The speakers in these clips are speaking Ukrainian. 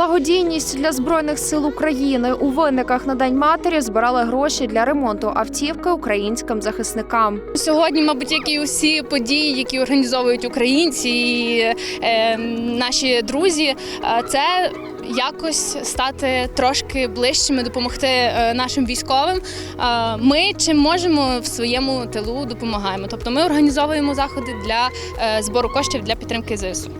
Благодійність для збройних сил України у винниках на день матері збирали гроші для ремонту автівки українським захисникам. Сьогодні, мабуть, як і усі події, які організовують українці і е, наші друзі, е, це якось стати трошки ближчими, допомогти е, нашим військовим. Е, ми чим можемо в своєму тилу допомагаємо. Тобто ми організовуємо заходи для збору коштів для підтримки ЗСУ.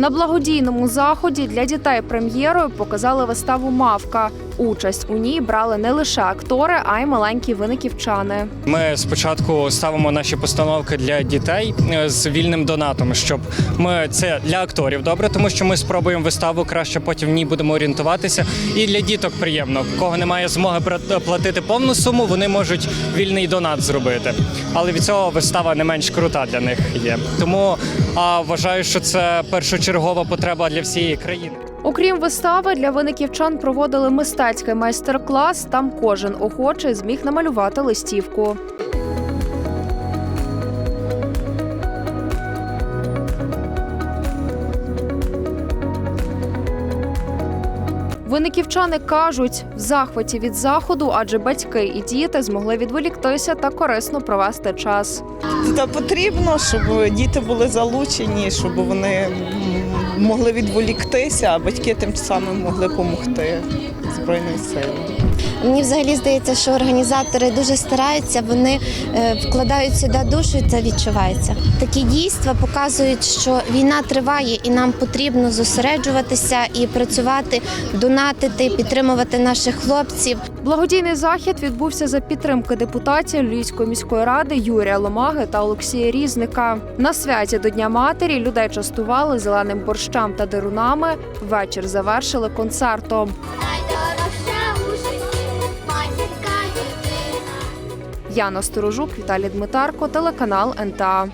На благодійному заході для дітей прем'єрою показали виставу Мавка. Участь у ній брали не лише актори, а й маленькі виниківчани. Ми спочатку ставимо наші постановки для дітей е, з вільним донатом, щоб ми це для акторів добре, тому що ми спробуємо виставу краще, потім в ній будемо орієнтуватися. І для діток приємно. Кого немає змоги платити повну суму, вони можуть вільний донат зробити. Але від цього вистава не менш крута для них є. Тому а, вважаю, що це першочергова потреба для всієї країни. Окрім вистави, для виниківчан проводили мистецький майстер-клас. Там кожен охочий зміг намалювати листівку. Виниківчани кажуть, в захваті від заходу, адже батьки і діти змогли відволіктися та корисно провести час. Та потрібно, щоб діти були залучені, щоб вони могли відволіктися, а батьки тим самим могли допомогти Збройним силам. Мені взагалі здається, що організатори дуже стараються, вони е, вкладають сюди душу, і це відчувається. Такі дійства показують, що війна триває, і нам потрібно зосереджуватися і працювати, донатити, підтримувати наших хлопців. Благодійний захід відбувся за підтримки депутатів Львівської міської ради Юрія Ломаги та Олексія Різника. На святі до Дня матері людей частували зеленим борщам та дерунами. Вечір завершили концертом. Яна Сторожук, Віталій Дмитарко, телеканал НТА.